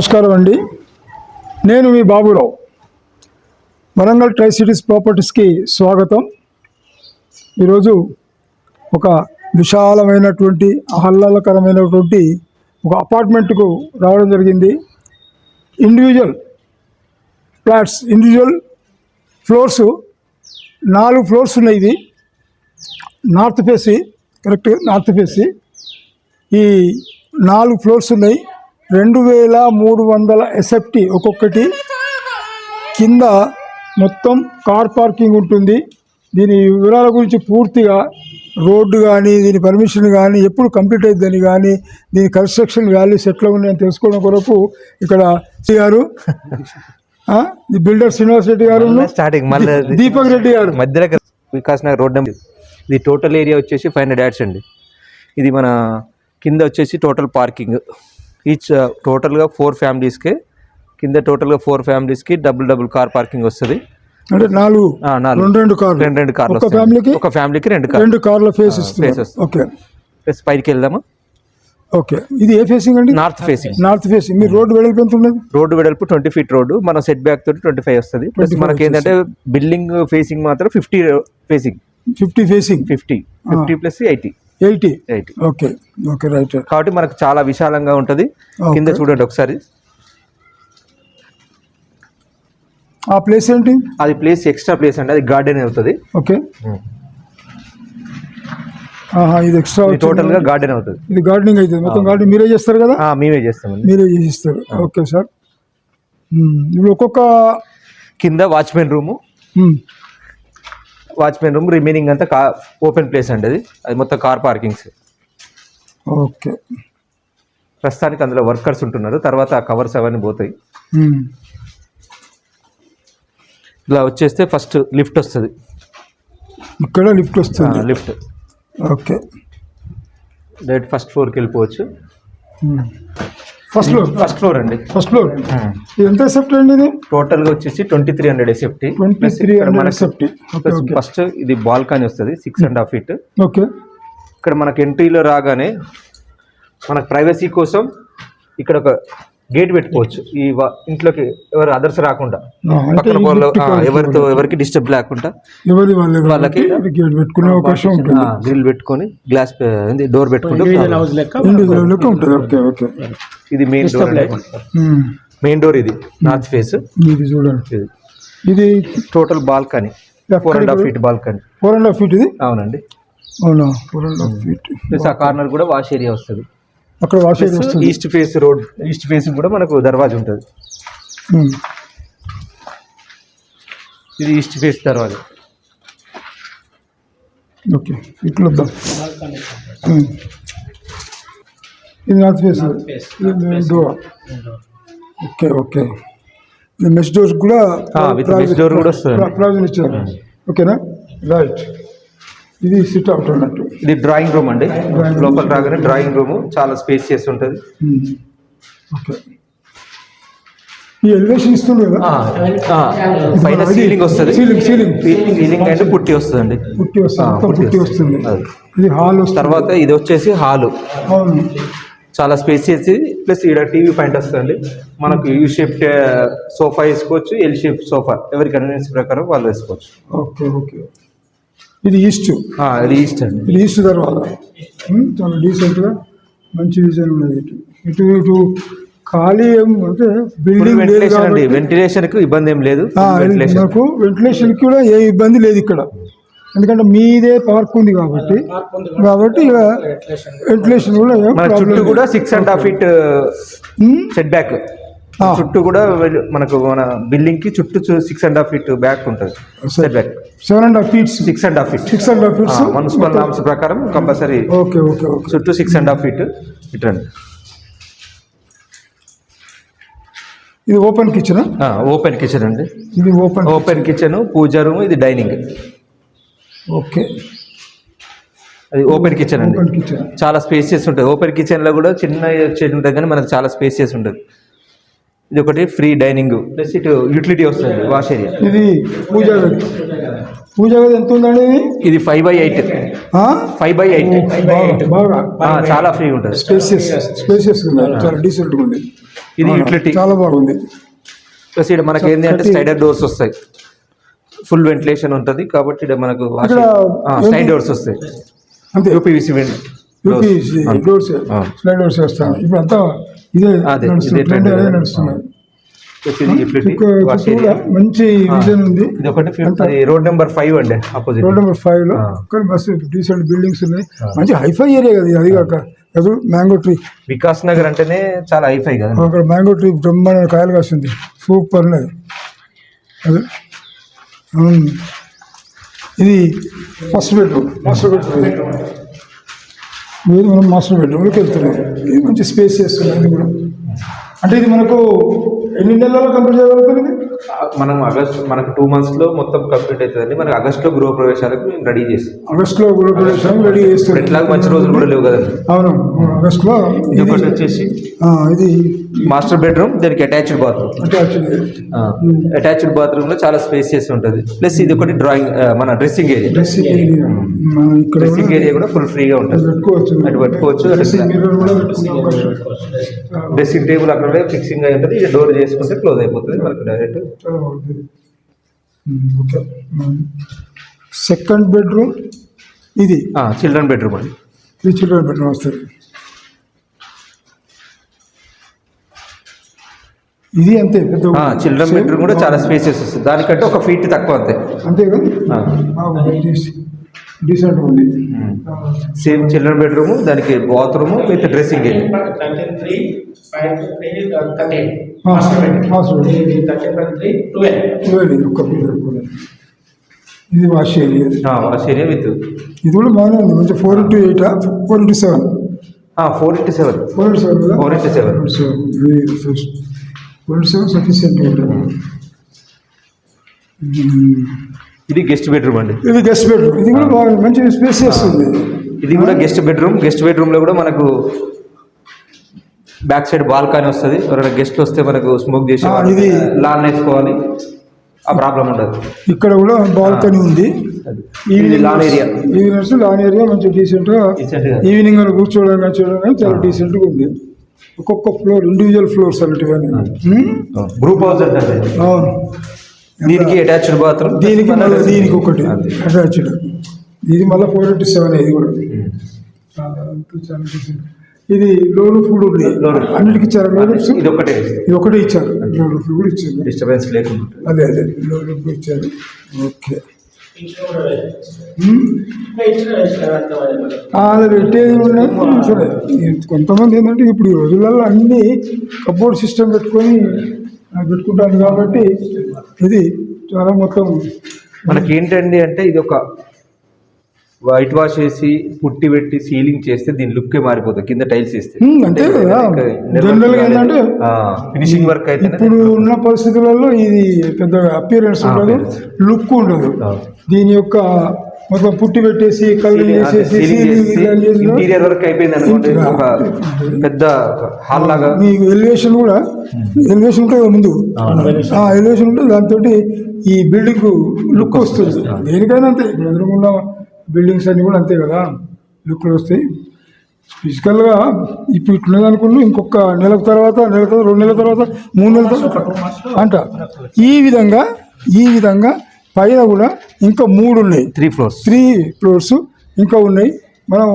నమస్కారం అండి. నేను మీ బాబురావు. వరంగల్ ట్రై సిటీస్ ప్రాపర్టీస్కి స్వాగతం. ఈరోజు ఒక విశాలమైనటువంటి ఆహ్లాదకరమైనటువంటి ఒక అపార్ట్మెంట్కు రావడం జరిగింది. ఇండివిజువల్ ఫ్లాట్స్ ఇండివిజువల్ ఫ్లోర్స్ నాలుగు ఫ్లోర్స్ ఉన్నాయి ఇది. North face correct north face. ఈ నాలుగు ఫ్లోర్స్ ఉన్నాయి. రెండు వేల మూడు వందల ఎస్ఎఫ్టీ ఒక్కొక్కటి కింద మొత్తం కార్ పార్కింగ్ ఉంటుంది. దీని వివరాల గురించి పూర్తిగా రోడ్డు కానీ దీని పర్మిషన్ కానీ ఎప్పుడు కంప్లీట్ అవుతుందని కానీ దీని కన్స్ట్రక్షన్ వాల్యూస్ ఎట్లా ఉన్నాయని తెలుసుకోవడం కొరకు ఇక్కడ గారు బిల్డర్ శ్రీనివాస్ రెడ్డి గారు స్టార్టింగ్ మళ్ళీ దీపక్ రెడ్డి గారు. మధ్యలో వికాస్ నగర్ రోడ్ నెంబర్. ఇది టోటల్ ఏరియా వచ్చేసి ఫైవ్ హండ్రెడ్ యాడ్స్ అండి. ఇది మన కింద వచ్చేసి టోటల్ పార్కింగ్ ఈచ్ టోటల్గా ఫోర్ ఫ్యామిలీస్కి కింద టోటల్గా ఫోర్ ఫ్యామిలీస్కి డబుల్ డబుల్ కార్ పార్కింగ్ వస్తుంది. అంటే నాలుగు రెండు రెండు కార్లు. రెండు రెండు కార్లు ఒక. ఫ్యామిలీకి ఒక ఫ్యామిలీకి రెండు కార్లు. రెండు కార్ల ఫేస్ ఫేస్ ఇస్తున్నారు వస్తుంది. ఓకే. ప్లస్ పైకి వెళ్దామా? ఓకే. ఇది ఏ ఫేసింగ్ అండి? North facing. North facing. మీ రోడ్డు వెడల్పు ఎంత ఉన్నది? రోడ్డు వెడల్పు ట్వంటీ ఫీట్ రోడ్డు. మన సెట్ బ్యాక్ తోటి ట్వంటీ ఫైవ్ వస్తుంది. ప్లస్ మనకి ఏంటంటే బిల్డింగ్ ఫేసింగ్ మాత్రం fifty facing. Fifty facing. Fifty. Fifty plus eighty. Eighty? Eighty. Okay okay right. కాబట్టి మనకు చాలా విశాలంగా ఉంటుంది. కింద చూడండి ఒకసారి. ఆ ప్లేస్ ఏంటి? అది ప్లేస్ ఎక్స్ట్రా ప్లేస్ అండి. అది గార్డెన్ అవుతుంది. ఓకే. ఆహా, ఇది ఎక్స్ట్రా ఇది టోటల్గా గార్డెన్ అవుతుంది. ఇది గార్డెనింగ్ అవుతుంది మొత్తం గార్డెన్ మీరే చేస్తారు కదా? మేమే చేస్తామండి మీరే చేసిస్తారు ఓకే సార్. ఇప్పుడు ఒక్కొక్క కింద watchman room. Watchman room remaining అంతా కా ఓపెన్ ప్లేస్ అండి అది. అది మొత్తం కార్ పార్కింగ్స్ ఓకే. ప్రస్తుతానికి అందులో వర్కర్స్ ఉంటున్నారు. తర్వాత ఆ కవర్స్ అవన్నీ పోతాయి. ఇలా వచ్చేస్తే ఫస్ట్ లిఫ్ట్ వస్తుంది. ఇక్కడ లిఫ్ట్ వస్తుంది. Lift okay. డైరెక్ట్ ఫస్ట్ ఫ్లోర్కి వెళ్ళిపోవచ్చు. ఫస్ట్ ఫ్లోర్ ఫస్ట్ ఫ్లోర్ అండి. ఫస్ట్ ఫ్లోర్ ఇది ఎంత సెప్ట్ అండి ఇది? టోటల్గా వచ్చేసి twenty three hundred SFT twenty three hundred SFT first ఇది బాల్కనీ వస్తుంది six and half feet okay ఇక్కడ మనకు ఎంట్రీలో రాగానే మనకు ప్రైవసీ కోసం ఇక్కడ ఒక గేట్ పెట్టుకోవచ్చు. ఈ ఇంట్లోకి ఎవరు అదర్స్ రాకుండా. పక్కన వాళ్ళు. ఎవరితో ఎవరికి డిస్టర్బ్ లేకుండా ఎవరి వాళ్ళకి గేట్ పెట్టుకునే అవకాశం ఉంటుంది. గ్రిల్ పెట్టుకొని గ్లాస్ డోర్ పెట్టుకుంటే ఇండివిజువల్ లెక్క ఉంటుంది. Okay okay. ఇది మెయిన్ డోర్. మెయిన్ డోర్ ఇది నార్త్ ఫేస్ ఇది చూడండి. ఇది. ఇది total balcony four and half feet balcony four and half feet ఇది? అవునండి. అవునా? Four and half feet plus ఆ కార్నర్ కూడా వాష్ ఏరియా వస్తుంది. అక్కడ wash east face road east face కూడా మనకు దర్వాజా ఉంటుంది. ఇది ఈస్ట్ ఫేస్ దర్వాజా ఓకే ఇట్లా. ఇది north face door okay okay mess doors కూడా door కూడా వస్తుంది. ఓకేనా రైట్ ఇది సిట్ అవుట్ అన్నట్టు. ఇది డ్రాయింగ్ రూమ్ అండి. లోపల రాగానే డ్రాయింగ్ రూమ్ చాలా స్పేస్ చేసి ఉంటుంది. ఓకే ఈ ఎలివేషన్ ఇస్తుంది కదా? పైన సీలింగ్ వస్తుంది. సీలింగ్ సీలింగ్ సీలింగ్ అండ్ పుట్టి వస్తుందండి. పుట్టి వస్తుంది. పుట్టి వస్తుంది. ఇది హాల్ వస్తుంది. తర్వాత ఇది వచ్చేసి హాలు చాలా స్పేస్ చేసి ప్లస్ ఇక్కడ టీవీ పాయింట్ వస్తుంది మనకు యూ షేప్ సోఫా వేసుకోవచ్చు ఎల్ షేప్ సోఫా ఎవరి కన్వీనియన్స్ ప్రకారం వాళ్ళు వేసుకోవచ్చు. ఓకే ఓకే ఇది ఈస్ట్. ఆ, ఇది ఈస్ట్ అండి. ఇది ఈస్ట్ తర్వాత. చాలా డీసెంట్గా మంచి డిజైన్ ఉన్నది ఇటు ఇటు ఇటు ఖాళీ ఏం అంటే బిల్డింగ్ వెంటిలేషన్కు ఇబ్బంది ఏం లేదు. నాకు వెంటిలేషన్ కూడా ఏ ఇబ్బంది లేదు ఇక్కడ. ఎందుకంటే మీదే పార్క్ ఉంది కాబట్టి. కాబట్టి ఇక్కడ వెంటిలేషన్ కూడా చుట్టూ కూడా six and half feet set back. చుట్టూ కూడా మనకు మన బిల్డింగ్కి చుట్టూ six and half feet back ఉంటుంది. Set back seven and half feets six and half feet six and half feets municipal norms ప్రకారం కంపల్సరీ ఓకే ఓకే ఓకే చుట్టూ six and half feet ఇటండి ఇది ఓపెన్ కిచెన్ ఓపెన్ కిచెన్ అండి. ఇది open open kitchen puja room ఇది dining okay అది open kitchen అండి. చాలా స్పేసియస్ ఉంటుంది. ఓపెన్ కిచెన్లో కూడా చిన్న ఉంటుంది కానీ మనకు చాలా స్పేసియస్ ఉంటుంది. ఇది ఒకటి ఫ్రీ డైనింగ్ ప్లస్ ఇటు యూటిలిటీ వస్తుంది వాష్ ఏరియా ఇది పూజా గది. పూజా గది ఎంత ఉందండి ఇది? ఇది ఫైవ్ బై ఎయిట్ ఆ? ఫైవ్ బై ఎయిట్ చాలా ఫ్రీ ఉంటుంది. స్పేసియస్ స్పేసియస్ చాలా డీసెంట్గా ఉంది. ఇది యూటిలిటీ చాలా బాగుంది. ప్లస్ ఇక్కడ మనకి ఏంటి అంటే స్లైడర్ డోర్స్ వస్తాయి. ఫుల్ వెంటిలేషన్ ఉంటుంది కాబట్టి ఇక్కడ మనకు స్లైడ్ డోర్స్ వస్తాయి. అంతే. UPVC doors. స్లైడ్ డోర్స్ వేస్తాను ఇప్పుడు అంతా ఇదే మంచి విజన్ ఉంది. ఇది ఒకటి ఫిఫ్త్ రోడ్ నెంబర్ ఫైవ్ అండి ఆపోజిట్ రోడ్ నెంబర్ ఫైవ్లో. కానీ మస్తు డీసెంట్ బిల్డింగ్స్ ఉన్నాయి. మంచి హైఫై ఏరియా కదా ఇది అది కాక. అది మ్యాంగో ట్రీ వికాస్ నగర్ అంటేనే చాలా హైఫై కదా. అక్కడ మ్యాంగో ట్రీ బ్రహ్మాండ కాయలు కాస్తుంది సూపర్ ఉన్నది అది. ఇది ఫస్ట్ బెడ్రూమ్ మాస్టర్ బెడ్రూమ్ మీరు మనం మాస్టర్ బెడ్రూమ్లోకి వెళ్తున్నాం మంచి స్పేస్ చేస్తుంది ఇది కూడా అంటే ఇది మనకు ఎన్ని నెలల్లో కంప్లీట్ చేయగలుగుతుంది? మనం ఆగస్ట్ మనకు టూ మంత్స్లో మొత్తం కంప్లీట్ అవుతుందండి. మనకి ఆగస్ట్లో గృహ ప్రవేశాలకు మేము రెడీ చేస్తాం. ఆగస్టులో కూడా ప్రవేశం రెడీ చేస్తుంది ఎట్లాగ మంచి రోజులు కూడా లేవు కదండి. అవును ఆగస్టులో ఇది ఇది ఒకటి వచ్చేసి ఇది మాస్టర్ బెడ్రూమ్ దానికి అటాచ్డ్ బాత్రూమ్ అటాచ్డ్ బాత్రూమ్లో చాలా స్పేసియస్ ఉంటుంది. ప్లస్ ఇది ఒకటి డ్రాయింగ్ మన dressing area dressing area dressing area కూడా ఫుల్ ఫ్రీగా ఉంటుంది. అటు పెట్టుకోవచ్చు. డ్రెస్సింగ్ టేబుల్ అక్కడ ఫిక్సింగ్ అయి ఉంటుంది ఇది డోర్ చేసుకుంటే క్లోజ్ అయిపోతుంది మనకు డైరెక్ట్. ఓకే. సెకండ్ బెడ్రూమ్ ఇది? చిల్డ్రన్ బెడ్రూమ్ అండి. ఇది చిల్డ్రన్ బెడ్రూమ్ వస్తుంది ఇది అంతే పెద్ద చిల్డ్రన్ బెడ్రూమ్ కూడా చాలా స్పేసెస్ వస్తుంది దానికంటే ఒక ఫీట్ తక్కువ అంతే. అంతే కదా. డీసెంట్ ఉంది సేమ్ చిల్డ్రన్ బెడ్రూమ్ దానికి బాత్రూమ్ విత్ డ్రెస్సింగ్ ఇది wash area wash area with ఇది. కూడా బాగానే ఉంది. మంచి four into eight four into seven four into seven four into seven four into seven four into seven sufficient ఉంటుంది ఇది గెస్ట్ బెడ్రూమ్ అండి. ఇది గెస్ట్ బెడ్రూమ్ ఇది కూడా మంచి స్పేస్ చేస్తుంది. ఇది కూడా గెస్ట్ బెడ్రూమ్ గెస్ట్ బెడ్రూమ్లో కూడా మనకు బ్యాక్ సైడ్ బాల్కనీ వస్తుంది. ఎవరైనా గెస్ట్లు వస్తే మనకు స్మోక్ చేసి ఇది- లాన్ వేసుకోవాలి. ఆ ప్రాబ్లం ఉండదు. ఇక్కడ కూడా బాల్కనీ ఉంది. Lawn area evenings lawn area మంచి డీసెంట్గా. ఈవినింగ్ అని కూర్చోవడం కానీ చాలా డీసెంట్గా ఉంది. ఒక్కొక్క ఫ్లోర్ ఇండివిజువల్ ఫ్లోర్స్ అలాంటివన్నీ? గ్రూప్ హౌస్ అవును. దీనికి అటాచ్డ్ బాత్రూమ్ దీనికి మళ్ళీ దీనికి ఒకటి అటాచ్డ్ ఇది మళ్ళీ ఫోర్ ఇంటూ సెవెన్ ఇది కూడా. Decent. ఇది లోన్ ఫుడ్ ఉంది. అన్నిటికి ఇచ్చారు లోన్ రూఫ్స్ ఇది ఒకటే ఇది ఒకటే ఇచ్చారు. లోన్ రూఫ్ కూడా ఇచ్చారు. డిస్టర్బెన్స్ లేకుండా. అదే అదే. లోన్ రూఫ్ ఇచ్చారు. ఓకే? ఆ, అది పెట్టేది ఉన్నది సరే. కొంతమంది ఏంటంటే ఇప్పుడు ఈ రోజులలో అన్ని కబోర్డ్ సిస్టమ్ పెట్టుకొని ఆ, పెట్టుకుంటారు కాబట్టి ఇది చాలా మొత్తం మనకి ఏంటండి అంటే ఇది ఒక వైట్ వాష్ వేసి పుట్టి పెట్టి సీలింగ్ చేస్తే దీని లుక్ మారిపోతుంది కింద టైల్స్ వేస్తే. ఏంటంటే ఫినిషింగ్ వర్క్ అయితే ఇప్పుడు ఉన్న పరిస్థితులలో ఇది పెద్ద అపియరెన్స్ ఉండదు లుక్ ఉండదు. దీని యొక్క మొత్తం పుట్టి పెట్టేసి కళ్ళు ఇంటీరియర్ వర్క్ అయిపోయింది అనుకోండి ఒక పెద్ద హాల్ లాగా. మీకు ఎలివేషన్ కూడా ఎలివేషన్ ఉంటుంది కదా ముందు ఆ ఎలివేషన్ ఉంటుంది దాంతో ఈ బిల్డింగ్ లుక్ వస్తుంది. దేనికైనా అంతే. ఇప్పుడు ఎదురుకున్న బిల్డింగ్స్ అన్ని కూడా అంతే కదా. లుక్లు వస్తాయి. ఫిజికల్గా ఇప్పుడు ఇట్లున్నది అనుకున్నాను ఇంకొక నెల తర్వాత నెల తర్వాత రెండు నెలల తర్వాత మూడు నెలల తర్వాత అంట. ఈ విధంగా ఈ విధంగా పైన కూడా ఇంకా మూడు ఉన్నాయి. త్రీ ఫ్లోర్స్ త్రీ ఫ్లోర్స్ ఇంకా ఉన్నాయి. మనం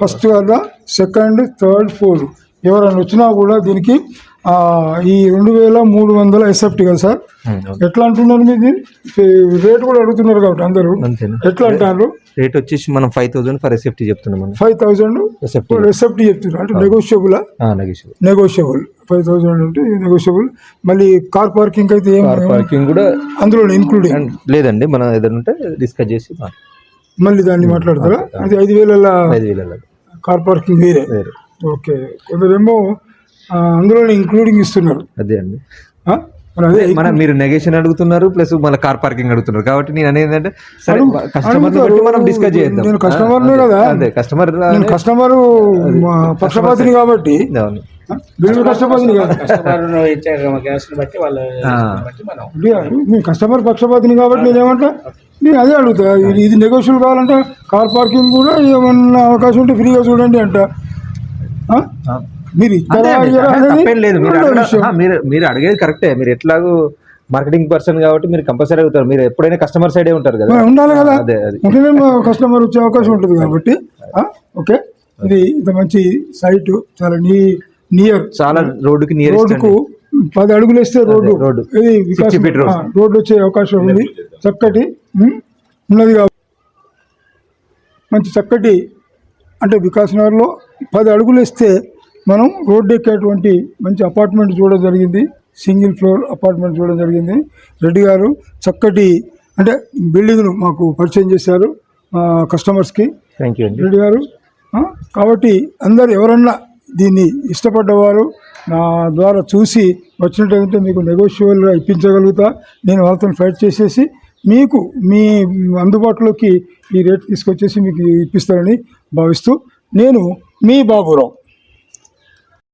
ఫస్ట్ కదా సెకండ్ థర్డ్ ఫోర్త్ ఎవరైనా వచ్చినా కూడా దీనికి ఈ రెండు వేల మూడు వందల ఎస్ఎఫ్టీ కదా సార్? ఎట్లా అంటున్నారు మీది? రేట్ కూడా అడుగుతున్నారు కాబట్టి అందరూ. ఎట్లా అంటారు రేట్ వచ్చేసి మనం ఫైవ్ థౌసండ్ ఫర్ ఎస్ఎఫ్టీ చెప్తున్నాం ఫైవ్ థౌజండ్ ఎస్ఎఫ్టీ. చెప్తున్నారు. అంటే నెగోషియబులా నెగిషియబుల్ ఫైవ్ థౌజండ్ అంటే నెగోషియబుల్ మళ్ళీ కార్ పార్కింగ్ అయితే ఏం పార్కింగ్ కూడా అందులో ఇంక్లూడింగ్ అండ్ లేదండి మనం ఏదైనా ఉంటే డిస్కస్ చేసి. మళ్ళీ దాన్ని మాట్లాడతారా? అది ఐదు వేల ఐదు వేల కార్ పార్కింగ్ వేరే. ఓకే. కొందరేమో అందులోనే ఇంక్లూడింగ్ ఇస్తున్నారు. అదే అండి. ఆ? మరి అదే మన మీరు నెగేషన్ అడుగుతున్నారు ప్లస్ మన కార్ పార్కింగ్ అడుగుతున్నారు. కాబట్టి నేను అనేది ఏంటంటే సరే కస్టమర్ మనం డిస్కస్ చేద్దాం. నేను కస్టమర్నే ఆ, కదా. అదే కస్టమర్ నేను కస్టమరు పక్షపాతిని కాబట్టి. కాదు. కస్టమర్ కస్టమర్ పక్షపాతిని కాబట్టి నేను ఏమంటా నేను అదే అడుగుతా. ఇది- నెగోషియల్ కావాలంటే కార్ పార్కింగ్ కూడా ఏమన్నా అవకాశం ఉంటే ఫ్రీగా చూడండి అంట. ఆ? మీరు తప్పేం లేదు. మీరు మీరు అడిగేది కరెక్టే మీరు ఎట్లాగో మార్కెటింగ్ పర్సన్ కాబట్టి మీరు కంపల్సరీ అవుతారు. మీరు ఎప్పుడైనా కస్టమర్ సైడే ఉంటారు కదా. ఉండాలి కదా. అదే అది. కస్టమర్ వచ్చే అవకాశం ఉంటుంది కాబట్టి ఓకే. ఇది ఇంత మంచి సైట్ చాలా నీ నియర్ చాలా రోడ్డుకి నియరెస్ట్ రోడ్డుకు పది అడుగులు వేస్తే రోడ్డు. రోడ్డు. ఇది వికాసం 60 feet road. ఆ, రోడ్డు వచ్చే అవకాశం ఉంది. చక్కటి ఉన్నది కాబట్టి మంచి చక్కటి అంటే వికాస్ నగర్లో పది అడుగులు వేస్తే మనం రోడ్డు ఎక్కేటువంటి మంచి అపార్ట్మెంట్ చూడడం జరిగింది. సింగిల్ ఫ్లోర్ అపార్ట్మెంట్ చూడడం జరిగింది. రెడ్డి గారు చక్కటి అంటే బిల్డింగ్ను మాకు పరిచయం చేశారు కస్టమర్స్కి. థ్యాంక్ యూ రెడ్డి గారు కాబట్టి అందరు ఎవరన్నా దీన్ని ఇష్టపడ్డవారు నా ద్వారా చూసి వచ్చినట్టయితే మీకు నెగోషియబుల్గా ఇప్పించగలుగుతా. నేను వాళ్ళతో ఫైట్ చేసేసి మీకు మీ అందుబాటులోకి ఈ రేట్ తీసుకొచ్చేసి మీకు ఇప్పిస్తానని భావిస్తూ నేను మీ బాబురావు.